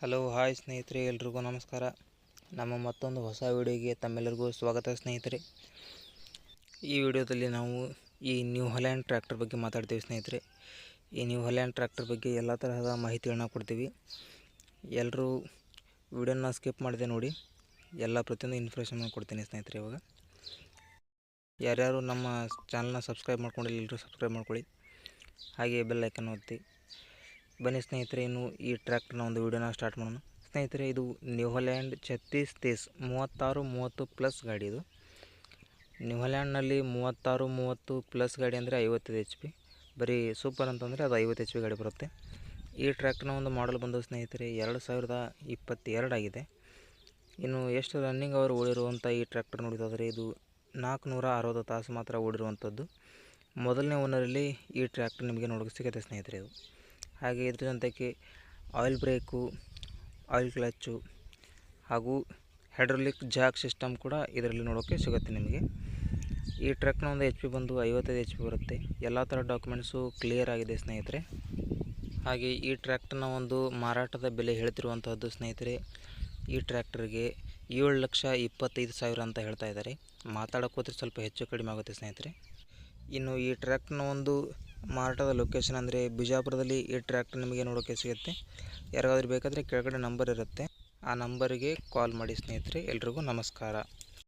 Hello, hi ಸ್ನೇಹಿತರೆ, ಎಲ್ರಿಗೂ ನಮಸ್ಕಾರ. ನಮ್ಮ ಮತ್ತೊಂದು ಹೊಸ ವಿಡಿಯೋಗೆ ತಮ್ಮೆಲ್ಲರಿಗೂ ಸ್ವಾಗತ ಸ್ನೇಹಿತರೆ. ಈ ವಿಡಿಯೋದಲ್ಲಿ ನಾವು ಈ ನ್ಯೂ ಹೊಲ್ಯಾಂಡ್ ಟ್ರ್ಯಾಕ್ಟರ್ ಬಗ್ಗೆ ಮಾತಾಡ್ತೀವಿ ಸ್ನೇಹಿತರೆ. ಈ ನ್ಯೂ ಹೊಲ್ಯಾಂಡ್ ಟ್ರ್ಯಾಕ್ಟರ್ ಬಗ್ಗೆ ಎಲ್ಲ ತರಹದ ಮಾಹಿತಿಗಳನ್ನ ಕೊಡ್ತೀವಿ. ಎಲ್ಲರೂ ವಿಡಿಯೋನ ಸ್ಕಿಪ್ ಮಾಡಿದೆ ನೋಡಿ, ಎಲ್ಲ ಪ್ರತಿಯೊಂದು ಇನ್ಫಾರ್ಮೇಷನ್ ಕೊಡ್ತೀನಿ ಸ್ನೇಹಿತರೆ ಇವಾಗ. ಯಾರ್ಯಾರು ನಮ್ಮ ಚಾನಲ್ನ ಸಬ್ಸ್ಕ್ರೈಬ್ ಮಾಡ್ಕೊಂಡಿಲ್ಲ ಎಲ್ಲರೂ ಸಬ್ಸ್ಕ್ರೈಬ್ ಮಾಡ್ಕೊಳ್ಳಿ. ಹಾಗೆ ಬೆಲ್ ಐಕನ್ ಒತ್ತಿ. ಬನ್ನಿ ಸ್ನೇಹಿತರೆ, ಇನ್ನು ಈ ಟ್ರ್ಯಾಕ್ಟರ್ನ ಒಂದು ವೀಡಿಯೋನ ಸ್ಟಾರ್ಟ್ ಮಾಡೋಣ. ಸ್ನೇಹಿತರೆ, ಇದು ನ್ಯೂಹಲ್ಯಾಂಡ್ ಛತ್ತೀಸ್ ತೇಸ್ ಮೂವತ್ತಾರು ಮೂವತ್ತು ಪ್ಲಸ್ ಗಾಡಿ ಇದು. ನ್ಯೂಹಲ್ಯಾಂಡ್ನಲ್ಲಿ ಮೂವತ್ತಾರು ಮೂವತ್ತು ಪ್ಲಸ್ ಗಾಡಿ ಅಂದರೆ ಐವತ್ತೈದು ಎಚ್ ಪಿ ಬರೀ ಸೂಪರ್ ಅಂತಂದರೆ ಅದು ಐವತ್ತು ಎಚ್ ಪಿ ಗಾಡಿ ಬರುತ್ತೆ. ಈ ಟ್ರ್ಯಾಕ್ಟರ್ನ ಒಂದು ಮಾಡಲ್ ಬಂದು ಸ್ನೇಹಿತರೆ, ಎರಡು ಸಾವಿರದ ಇಪ್ಪತ್ತೆರಡು ಆಗಿದೆ. ಇನ್ನು ಎಷ್ಟು ರನ್ನಿಂಗ್ ಅವರು ಓಡಿರುವಂಥ ಈ ಟ್ರ್ಯಾಕ್ಟರ್ ನೋಡಿದಾದರೆ ಇದು ನಾಲ್ಕುನೂರ ಅರವತ್ತು ತಾಸು ಮಾತ್ರ ಓಡಿರುವಂಥದ್ದು ಮೊದಲನೇ ಓನರಲ್ಲಿ ಈ ಟ್ರ್ಯಾಕ್ಟರ್ ನಿಮಗೆ ನೋಡೋಕೆ ಸಿಗುತ್ತೆ ಸ್ನೇಹಿತರೆ ಇದು. ಹಾಗೆ ಇದ್ರ ಜೊತೆಗೆ ಆಯಿಲ್ ಬ್ರೇಕು ಆಯಿಲ್ ಕ್ಲಚ್ಚು ಹಾಗೂ ಹೈಡ್ರೋಲಿಕ್ ಜಾಕ್ ಸಿಸ್ಟಮ್ ಕೂಡ ಇದರಲ್ಲಿ ನೋಡೋಕ್ಕೆ ಸಿಗುತ್ತೆ ನಿಮಗೆ. ಈ ಟ್ರಕ್ನ ಒಂದು ಎಚ್ ಪಿ ಬಂದು ಐವತ್ತೈದು ಎಚ್ ಪಿ ಬರುತ್ತೆ. ಎಲ್ಲ ಥರ ಡಾಕ್ಯುಮೆಂಟ್ಸು ಕ್ಲಿಯರ್ ಆಗಿದೆ ಸ್ನೇಹಿತರೆ. ಹಾಗೆ ಈ ಟ್ರ್ಯಾಕ್ಟರ್ನ ಒಂದು ಮಾರಾಟದ ಬೆಲೆ ಹೇಳ್ತಿರುವಂಥದ್ದು ಸ್ನೇಹಿತರೆ, ಈ ಟ್ರ್ಯಾಕ್ಟರ್ಗೆ ಏಳು ಲಕ್ಷ ಇಪ್ಪತ್ತೈದು ಸಾವಿರ ಅಂತ ಹೇಳ್ತಾ ಇದ್ದಾರೆ. ಮಾತಾಡೋಕೆ ಹೋದ್ರೆ ಸ್ವಲ್ಪ ಹೆಚ್ಚು ಕಡಿಮೆ ಆಗುತ್ತೆ ಸ್ನೇಹಿತರೆ. ಇನ್ನು ಈ ಟ್ರ್ಯಾಕ್ಟರ್ನ ಒಂದು ಮಾರಾಟದ ಲೊಕೇಶನ್ ಅಂದರೆ ಬಿಜಾಪುರದಲ್ಲಿ ಈ ಟ್ರ್ಯಾಕ್ಟರ್ ನಿಮಗೆ ನೋಡೋಕ್ಕೆ ಸಿಗುತ್ತೆ. ಯಾರಿಗಾದ್ರೂ ಬೇಕಾದರೆ ಕೆಳಗಡೆ ನಂಬರ್ ಇರುತ್ತೆ. ಆ ನಂಬರಿಗೆ ಕಾಲ್ ಮಾಡಿ ಸ್ನೇಹಿತರೆ, ಎಲ್ರಿಗೂ ನಮಸ್ಕಾರ.